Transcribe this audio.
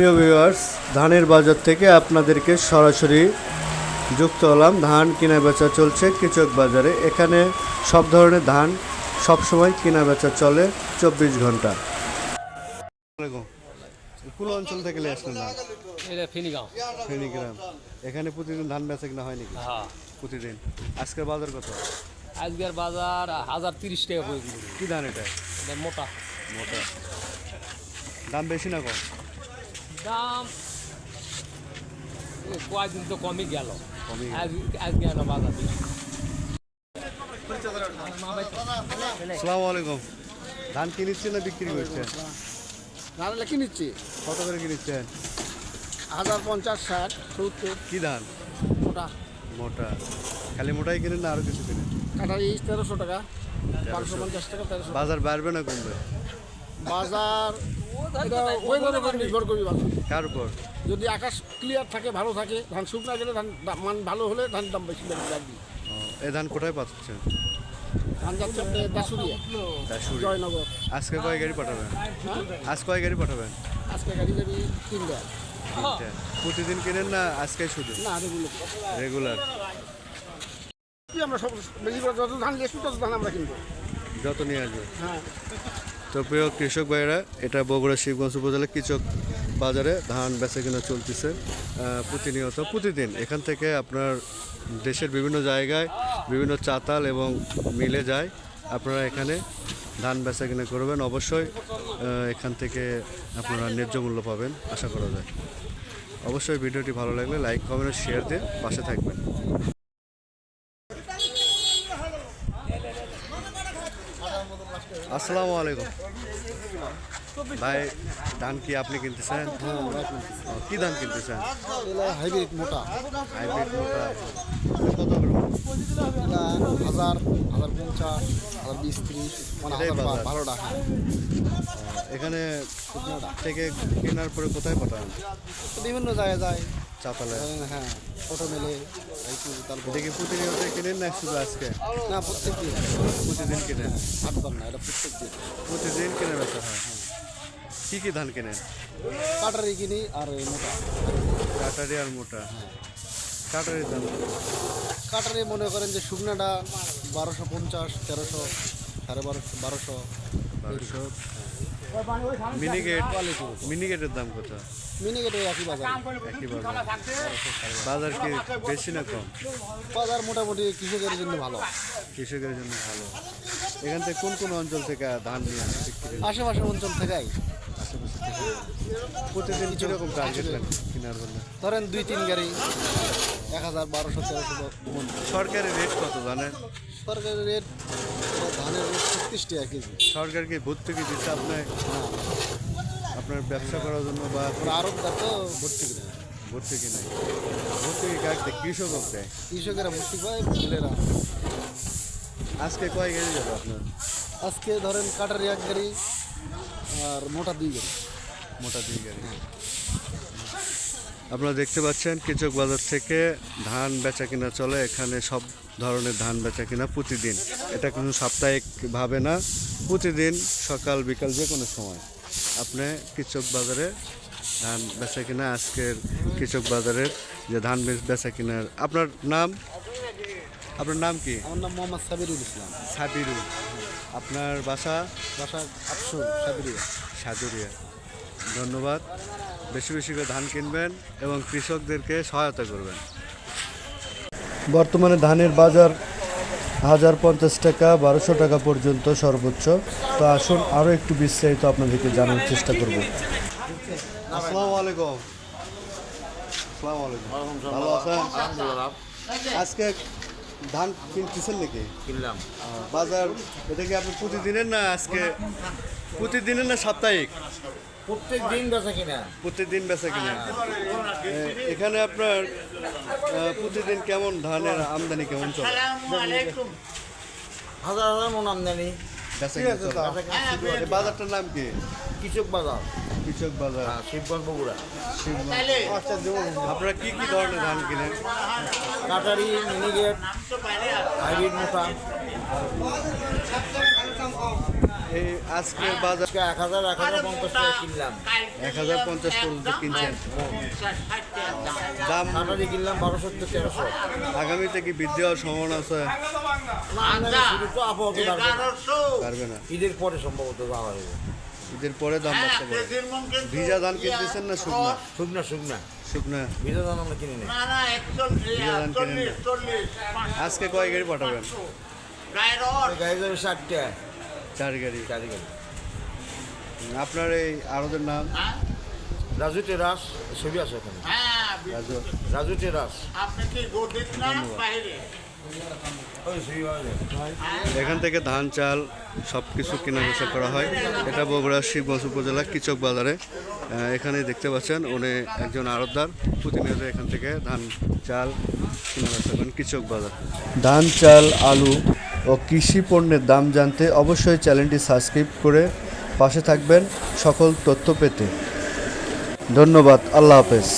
প্রিয় ভিউয়ার্স ধানের বাজার থেকে আপনাদেরকে সরাসরি যুক্ত হলাম। ধান কেনা বেচা চলছে কৃষক বাজারে। এখানে সব ধরনের ধান সব সময় কেনা বেচা চলে চব্বিশ ঘণ্টা। কোন অঞ্চল থেকে আসলেন এটা ফিনিগাঁও। ফেনীগ্রাম। এখানে প্রতিদিন ধান বেচা কিনা হয় নাকি? হ্যাঁ। প্রতিদিন। আজকের বাজার কত? আজকের বাজার হাজার তিরিশ টাকা কি ধান এটা? এটা মোটা। মোটা। দাম বেশি না কম? দাম? এই কয়েকদিন তো কমই গেল। কমই গেল। আজ আজকে না বাজার। সালাম আলাইকুম ধান কিনিচ্ছেন না বিক্রি করছেন? ধান লেখি নিচ্ছি? কত করে কিনিচ্ছেন হাজার পঞ্চাশ ষাট সত্তর। কি ধান? মোটা। মোটা। খালি মোটাই কিনেন না আরও কিছু কিনেন? কাটারি তেরোশো টাকা পাঁচশো পঞ্চাশ টাকা তেরোশো। বাজার বাড়বে না কমবে? বাজার এটা ওয়েদারের উপর নির্ভর করি বাজার কার উপর? যদি আকাশ ক্লিয়ার থাকে ভালো থাকে ধান শুকনা গেলে ধান মান ভালো হলে ধান দাম বেশি লাগবে এই ধান কোথায় পাচ্ছেন ধান যাচ্ছে আপনার দাসুরিয়া জয়নগর। আজকে কয় গাড়ি পাঠাবেন? হ্যাঁ? আজ কয় গাড়ি পাঠাবেন? আজকে গাড়ি যাবি তিনটা। প্রতিদিন কিনেন না আজকে শুধু? না আরেকগুলো রেগুলার আমরা সব বেশি করে যত ধান লেসু তত ধান আমরা কিনবো। যত নিয়ে আসবে। হ্যাঁ। তো প্রিয় কৃষক ভাইয়েরা, এটা বগুড়া শিবগঞ্জ উপজেলার কৃষক বাজারে ধান বেচা কিনা চলতেছে প্রতিনিয়ত, প্রতিদিন। এখান থেকে আপনার দেশের বিভিন্ন জায়গায় বিভিন্ন চাতাল এবং মিলে যায়। আপনারা এখানে ধান বেচা কিনা করবেন। অবশ্যই এখান থেকে আপনারা ন্যায্য মূল্য পাবেন, আশা করা যায়। অবশ্যই ভিডিওটি ভালো লাগলে লাইক, কমেন্ট, শেয়ার দিয়ে পাশে থাকবেন। আসসালামু আলাইকুম। ভাই ধান কি আপনি কিনতেছেন? কি ধান কিনতেছেন? হাইব্রিড মোটা। হাইব্রিড মোটা। কত হাজার হাজার পঞ্চাশ হাজার বিশ ত্রিশ মানে। বারো টাকা এখানে থেকে কেনার পরে কোথায় পাঠান? বিভিন্ন জায়গায় যায়। চাতালে। হ্যাঁ অটো মেলে একটু তারপর এটা কি প্রতিনিয়ত কিনেন না শুধু আজকে? না প্রত্যেক দিন। প্রতিদিন কিনেন? হাটবার না এটা প্রত্যেক দিন। প্রতিদিন কিনে বেচা হয়? কি কি ধান কিনেন? কাটারি কিনি আর এই মোটা। কাটারি আর মোটা। কাটারির দাম? কাটারি মনে করেন যে শুকনাটা বারোশো পঞ্চাশ তেরোশো সাড়ে বারোশো বারোশো। বারোশো। মিনিকেট মিনিকেটের দাম কত? মিনিকেটে একই বাজার। একই বাজার। বাজার কি বেশি না কম? বাজার মোটামুটি কৃষকের জন্য ভালো। কৃষকের জন্য ভালো। এখান থেকে কোন কোন অঞ্চল থেকে ধান নিয়ে আসে আশেপাশের অঞ্চল থেকেই। থেকে। প্রতিদিন কীরকম টার্গেট লাগে কেনার জন্য? ধরেন দুই তিন গাড়ি এক হাজার বারোশো তেরোশো সরকারি রেট কত জানেন সরকারের রেট ধানের রেট ছত্রিশ টাকা কেজি। সরকার কি ভর্তুকি দিচ্ছে আপনার হ্যাঁ আপনার ব্যবসা করার জন্য বা আরবদার তো ভর্তি করে ভর্তুকি নেই? ভর্তুকি কাক? দেয় কৃষক দেয় কৃষকেরা ভর্তি পায় মিলেরা আজকে কয় গাড়ি যাবে আপনার? আজকে ধরেন কাটারি এক গাড়ি আর মোটা দুই গাড়ি। মোটা দুই গাড়ি। আপনারা দেখতে পাচ্ছেন কৃষক বাজার থেকে ধান বেচা কিনা চলে। এখানে সব ধরনের ধান বেচা কিনা প্রতিদিন। এটা কোনো সাপ্তাহিকভাবে না প্রতিদিন সকাল বিকাল যে কোনো সময় আপনি কৃষক বাজারে ধান বেচা কিনা আজকের কৃষক বাজারের যে ধান বেচা কিনার আপনার নাম? আপনার নাম কি? আমার নাম মোহাম্মদ সাবিরুল ইসলাম। সাবিরুল। আপনার বাসা বাসা আটশো সাদুরিয়া। সাজুরিয়া ধন্যবাদ। বেশি বেশি করে ধান কিনবেন এবং কৃষকদেরকে সহায়তা করবেন। বর্তমানে ধানের বাজার হাজার পঞ্চাশ টাকা বারোশো টাকা পর্যন্ত সর্বোচ্চ। তো আসুন আরও একটু বিস্তারিত আপনাদেরকে জানার চেষ্টা করব। আসসালামু আলাইকুম। আসসালামু আলাইকুম। ভালো আছেন? আজকে ধান কিনতেছেন নাকি? কিনলাম। বাজার এটা কি আপনি প্রতিদিনের না আজকে? প্রতিদিনের না সাপ্তাহিক? প্রত্যেক দিন বেচা কিনা। প্রতিদিন বেচা কিনা। এখানে আপনার প্রতিদিন কেমন ধানের আমদানি কেমন চলে? হাজার হাজার মন আমদানি। বাজারটার নাম কি? কৃষক বাজার কৃষক বাজার হ্যাঁ শিবগঞ্জ বগুড়া আপনারা কি কি ধরনের ধান কিনেন? কাটারি মিনিগেট হাইব্রিড মোটা। এই আজকের বাজার এক হাজার এক হাজার পঞ্চাশ টাকা কিনলাম। এক হাজার পঞ্চাশ পর্যন্ত কিনছেন। দাম কাটারি কিনলাম বারোশো থেকে তেরোশো। আগামীতে কি বৃদ্ধি হওয়ার সম্ভাবনা আছে। পারবে না ঈদের পরে সম্ভবত যাওয়া হবে। ঈদের পরে দাম বাড়তে পারে। ভিজা ধান কিনতেছেন না শুকনা? শুকনা শুকনা। শুকনা? ভিজা ধান আমরা কিনে নিই। ভিজা ধান কিনেন না। আজকে কয় গাড়ি পাঠাবেন? গাড়ি যাবে চার গাড়ি। গাড়ি। গাড়ি আপনার এই আরদের নাম? রাজু টেরাস ছবি আছে ওখানে রাজু। রাজু টেরাস। ছবি পাওয়া যায় এখান থেকে ধান, চাল সব কিছু কেনা বেচা করা হয়। এটা বগুড়া শিবগঞ্জ উপজেলা কিচক বাজারে। এখানে দেখতে পাচ্ছেন উনি একজন আড়তদার। প্রতিনিয়ত এখান থেকে ধান, চাল কেনা বেচা করেন কিচক বাজার। ধান, চাল, আলু ও কৃষি পণ্যের দাম জানতে অবশ্যই চ্যানেলটি সাবস্ক্রাইব করে পাশে থাকবেন সকল তথ্য পেতে। ধন্যবাদ, আল্লাহ হাফেজ।